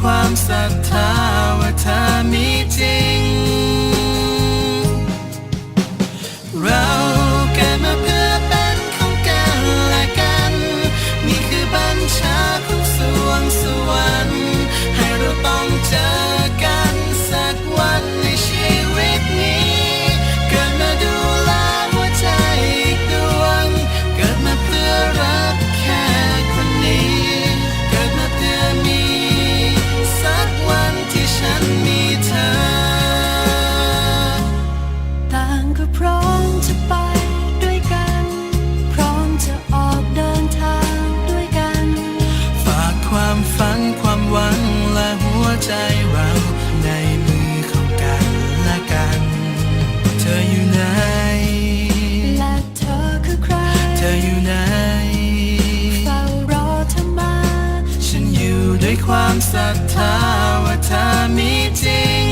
ความศรัทธาว่าเธอมีจริง เราเกิดมาเพื่อเป็นของกันและกัน นี่คือบัญชาของสวงสวรรค์ให้เราต้องเจอ i'm Sunset Tower Time Meeting.